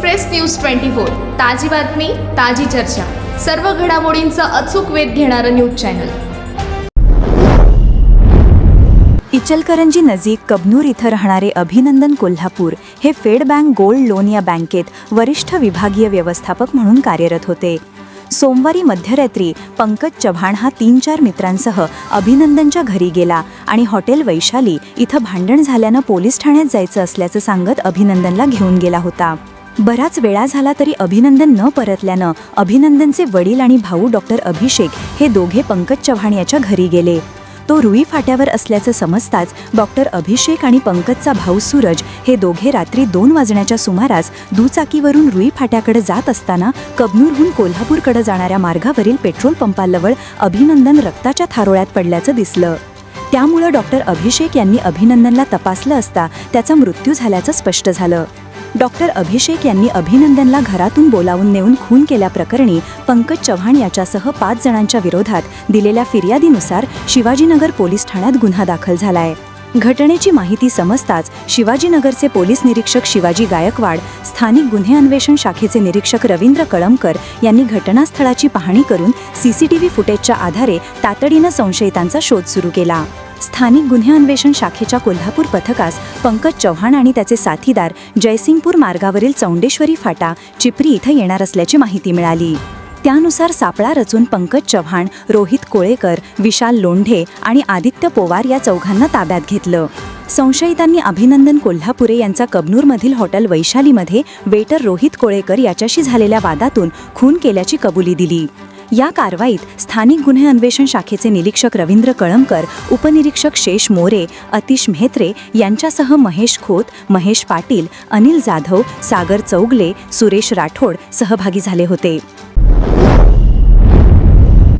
Express news twenty four ताजी बातमी ताजी चर्चा. सर्व घडामोडींचा अचूक वेध घेणारं न्यूज चॅनल. इचलकरंजी नजीक कबनूर इथं राहणारे अभिनंदन कोल्हापूर हे फेड बँक गोल्ड लोन या बँकेत वरिष्ठ विभागीय व्यवस्थापक म्हणून कार्यरत होते. सोमवारी मध्यरात्री पंकज चव्हाण हा तीन चार मित्रांसह अभिनंदनच्या घरी गेला आणि हॉटेल वैशाली इथं भांडण झाल्यानं पोलीस ठाण्यात जायचं असल्याचं सांगत अभिनंदनला घेऊन गेला होता. बराच वेळा झाला तरी अभिनंदन न परतल्यानं अभिनंदनचे वडील आणि भाऊ डॉक्टर अभिषेक हे दोघे पंकज चव्हाण याच्या घरी गेले. तो रुई फाट्यावर असल्याचं समजताच डॉक्टर अभिषेक आणि पंकजचा भाऊ सूरज हे दोघे रात्री दोन वाजण्याच्या सुमारास दुचाकीवरून रुई फाट्याकडे जात असताना कबनूरहून कोल्हापूरकडे जाणाऱ्या मार्गावरील पेट्रोल पंपाजवळ अभिनंदन रक्ताच्या थारोळ्यात पडल्याचं दिसलं. त्यामुळं डॉक्टर अभिषेक यांनी अभिनंदनला तपासलं असता त्याचा मृत्यू झाल्याचं स्पष्ट झालं. डॉक्टर अभिषेक यांनी अभिनंदनला घरातून बोलावून नेऊन खून केल्याप्रकरणी पंकज चव्हाण याच्यासह पाच जणांच्या विरोधात दिलेल्या फिर्यादीनुसार शिवाजीनगर पोलीस ठाण्यात गुन्हा दाखल झालाय. घटनेची माहिती समजताच शिवाजीनगरचे पोलीस निरीक्षक शिवाजी गायकवाड स्थानिक गुन्हे अन्वेषण शाखेचे निरीक्षक रवींद्र कळमकर यांनी घटनास्थळाची पाहणी करून सीसीटीव्ही फुटेजच्या आधारे तातडीनं संशयितांचा शोध सुरू केला. स्थानिक गुन्हे अन्वेषण शाखेच्या कोल्हापूर पथकास पंकज चव्हाण आणि त्याचे साथीदार जयसिंगपूर मार्गावरील चौंडेश्वरी फाटा चिपरी इथं येणार असल्याची माहिती मिळाली. त्यानुसार सापळा रचून पंकज चव्हाण रोहित कोळेकर विशाल लोंढे आणि आदित्य पोवार या चौघांना ताब्यात घेतलं. संशयितांनी अभिनंदन कोल्हापुरे यांचा कबनूरमधील हॉटेल वैशालीमध्ये वेटर रोहित कोळेकर याच्याशी झालेल्या वादातून खून केल्याची कबुली दिली. या कारवाईत स्थानिक गुन्हे अन्वेषण शाखेचे निरीक्षक रवींद्र कळमकर उपनिरीक्षक शेष मोरे अतिश म्हेत्रे यांच्यासह महेश खोत महेश पाटील अनिल जाधव सागर चौगले सुरेश राठोड सहभागी झाले होते.